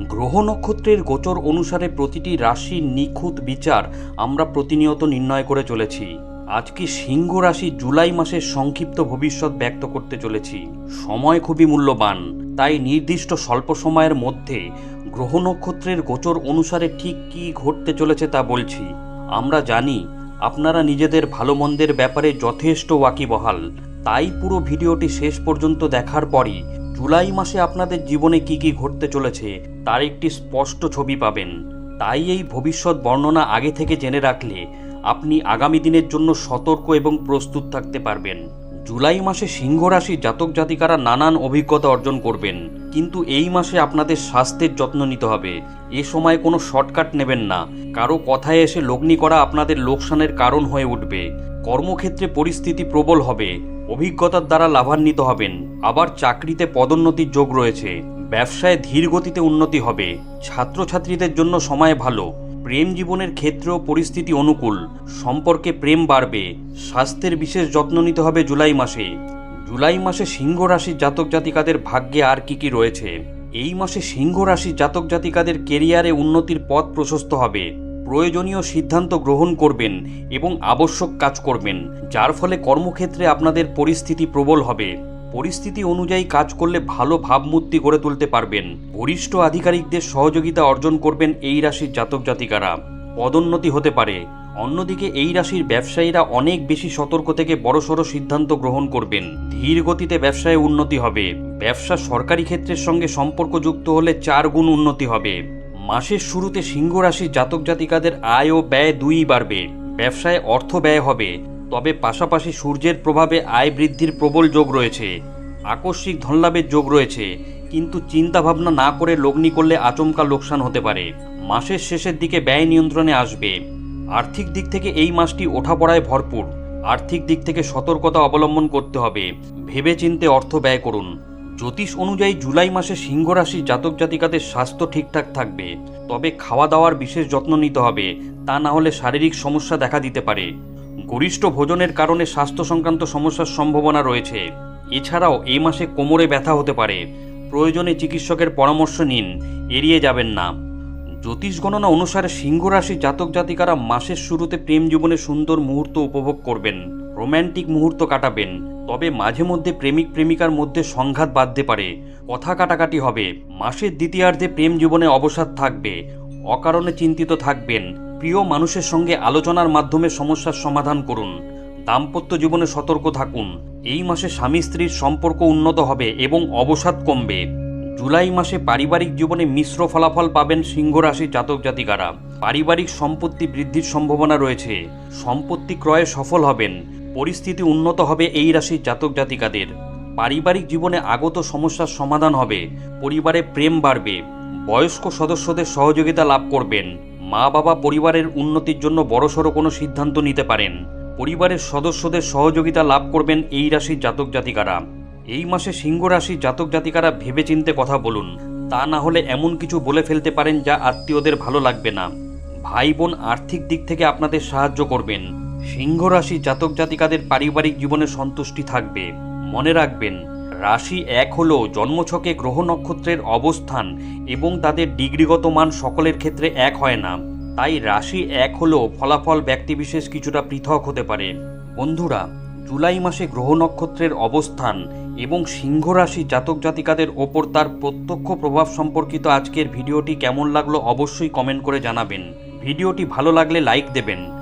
গ্রহ নক্ষত্রের গোচর অনুসারে প্রতিটি রাশির নিখুঁত বিচার আমরা প্রতিনিয়ত নির্ণয় করে চলেছি। আজকে সিংহ রাশি জুলাই মাসের সংক্ষিপ্ত ভবিষ্যৎ ব্যক্ত করতে চলেছি। সময় খুবই মূল্যবান, তাই নির্দিষ্ট স্বল্প সময়ের মধ্যে গ্রহ নক্ষত্রের গোচর অনুসারে ঠিক কী ঘটতে চলেছে তা বলছি। আমরা জানি, আপনারা নিজেদের ভালো মন্দের ব্যাপারে যথেষ্ট ওয়াকিবহাল। তাই পুরো ভিডিওটি শেষ পর্যন্ত দেখার পরই জুলাই মাসে আপনাদের জীবনে কি কি ঘটতে চলেছে, তার একটি স্পষ্ট ছবি পাবেন। তাই এই ভবিষ্যৎ বর্ণনা আগে থেকে জেনে রাখলে আপনি আগামী দিনের জন্য সতর্ক এবং প্রস্তুত থাকতে পারবেন। জুলাই মাসে সিংহ রাশি জাতক জাতিকারা নানান অভিজ্ঞতা অর্জন করবেন, কিন্তু এই মাসে আপনাদের স্বাস্থ্যের যত্ন নিতে হবে। এ সময় কোনো শর্টকাট নেবেন না। কারও কথায় এসে লগ্নি করা আপনাদের লোকসানের কারণ হয়ে উঠবে। কর্মক্ষেত্রে পরিস্থিতি প্রবল হবে। অভিজ্ঞতার দ্বারা লাভান্বিত হবেন। আবার চাকরিতে পদোন্নতির যোগ রয়েছে। ব্যবসায় ধীর গতিতে উন্নতি হবে। ছাত্রছাত্রীদের জন্য সময় ভালো। প্রেম জীবনের ক্ষেত্রেও পরিস্থিতি অনুকূল। সম্পর্কে প্রেম বাড়বে। স্বাস্থ্যের বিশেষ যত্ন নিতে হবে জুলাই মাসে। জুলাই মাসে সিংহ রাশির জাতক জাতিকাদের ভাগ্যে আর কি কি রয়েছে? এই মাসে সিংহ রাশির জাতক জাতিকাদের কেরিয়ারে উন্নতির পথ প্রশস্ত হবে। প্রয়োজনীয় সিদ্ধান্ত গ্রহণ করবেন এবং আবশ্যক কাজ করবেন, যার ফলে কর্মক্ষেত্রে আপনাদের পরিস্থিতি প্রবল হবে। পরিস্থিতি অনুযায়ী কাজ করলে ভালো ভাবমূর্তি গড়ে তুলতে পারবেন। বরিষ্ঠ আধিকারিকদের সহযোগিতা অর্জন করবেন এই রাশির জাতক জাতিকারা। পদোন্নতি হতে পারে। অন্যদিকে এই রাশির ব্যবসায়ীরা অনেক বেশি সতর্ক থেকে বড়সড় সিদ্ধান্ত গ্রহণ করবেন। ধীর গতিতে ব্যবসায় উন্নতি হবে। ব্যবসা সরকারি ক্ষেত্রের সঙ্গে সম্পর্কযুক্ত হলে চার গুণ উন্নতি হবে। মাসের শুরুতে সিংহ রাশির জাতক জাতিকাদের আয় ও ব্যয় দুইই বাড়বে, ব্যবসায় অর্থ ব্যয় হবে, তবে পাশাপাশি সূর্যের প্রভাবে আয় বৃদ্ধির প্রবল যোগ রয়েছে, আকস্মিক ধনলাভের যোগ রয়েছে, কিন্তু চিন্তাভাবনা না করে লগ্নি করলে আচমকা লোকসান হতে পারে। মাসের শেষের দিকে ব্যয় নিয়ন্ত্রণে আসবে। আর্থিক দিক থেকে এই মাসটি ওঠাপড়ায় ভরপুর। আর্থিক দিক থেকে সতর্কতা অবলম্বন করতে হবে। ভেবেচিন্তে অর্থ ব্যয় করুন। জ্যোতিষ অনুযায়ী জুলাই মাসে সিংহ রাশির জাতক জাতিকাদের স্বাস্থ্য ঠিকঠাক থাকবে। তবে খাওয়া দাওয়ার বিশেষ যত্ন নিতে হবে, তা না হলে শারীরিক সমস্যা দেখা দিতে পারে। গরিষ্ঠ ভোজনের কারণে স্বাস্থ্য সংক্রান্ত সমস্যার সম্ভাবনা রয়েছে। এছাড়াও এই মাসে কোমরে ব্যথা হতে পারে। প্রয়োজনে চিকিৎসকের পরামর্শ নিন, এড়িয়ে যাবেন না। জ্যোতিষ গণনা অনুসারে সিংহ রাশি জাতক জাতিকারা মাসের শুরুতে প্রেম জীবনে সুন্দর মুহূর্ত উপভোগ করবেন। রোম্যান্টিক মুহূর্ত কাটাবেন, তবে মাঝে মধ্যে প্রেমিক প্রেমিকার মধ্যে সংঘাত বাঁধতে পারে। কথা কাটাকাটি হবে, মাসের দ্বিতীয়ার্ধে প্রেম জীবনে অবসাদ থাকবে, অকারণে চিন্তিত থাকবেন। প্রিয় মানুষের সঙ্গে আলোচনার মাধ্যমে সমস্যার সমাধান করুন, দাম্পত্য জীবনে সতর্ক থাকুন। এই মাসে স্বামী স্ত্রীর সম্পর্ক উন্নত হবে এবং অবসাদ কমবে। জুলাই মাসে পারিবারিক জীবনে মিশ্র ফলাফল পাবেন সিংহ জাতক জাতিকারা। পারিবারিক সম্পত্তি বৃদ্ধির সম্ভাবনা রয়েছে। সম্পত্তি ক্রয়ে সফল হবেন। পরিস্থিতি উন্নত হবে এই রাশির জাতক জাতিকাদের। পারিবারিক জীবনে আগত সমস্যার সমাধান হবে, পরিবারে প্রেম বাড়বে, বয়স্ক সদস্যদের সহযোগিতা লাভ করবেন মা বাবা পরিবারের উন্নতির জন্য বড়সড় কোনো সিদ্ধান্ত নিতে পারেন, পরিবারের সদস্যদের সহযোগিতা লাভ করবেন এই রাশির জাতক জাতিকারা। এই মাসে সিংহ রাশির জাতক জাতিকারা ভেবেচিন্তে কথা বলুন, তা না হলে এমন কিছু বলে ফেলতে পারেন যা আত্মীয়দের ভালো লাগবে না। ভাই বোন আর্থিক দিক থেকে আপনাদের সাহায্য করবেন সিংহ রাশি জাতক জাতিকাদের পারিবারিক জীবনে সন্তুষ্টি থাকবে। মনে রাখবেন, রাশি এক হল জন্মছকে গ্রহ নক্ষত্রের অবস্থান এবং তাদের ডিগ্রিগত মান সকলের ক্ষেত্রে এক হয় না। তাই রাশি এক হলো ফলাফল ব্যক্তিবিশেষ কিছুটা পৃথক হতে পারে। বন্ধুরা, জুলাই মাসে গ্রহ নক্ষত্রের অবস্থান এবং সিংহ রাশি জাতক জাতিকাদের ওপর তার প্রত্যক্ষ প্রভাব সম্পর্কিত আজকের ভিডিওটি কেমন লাগল অবশ্যই কমেন্ট করে জানাবেন। ভিডিওটি ভালো লাগলে লাইক দেবেন।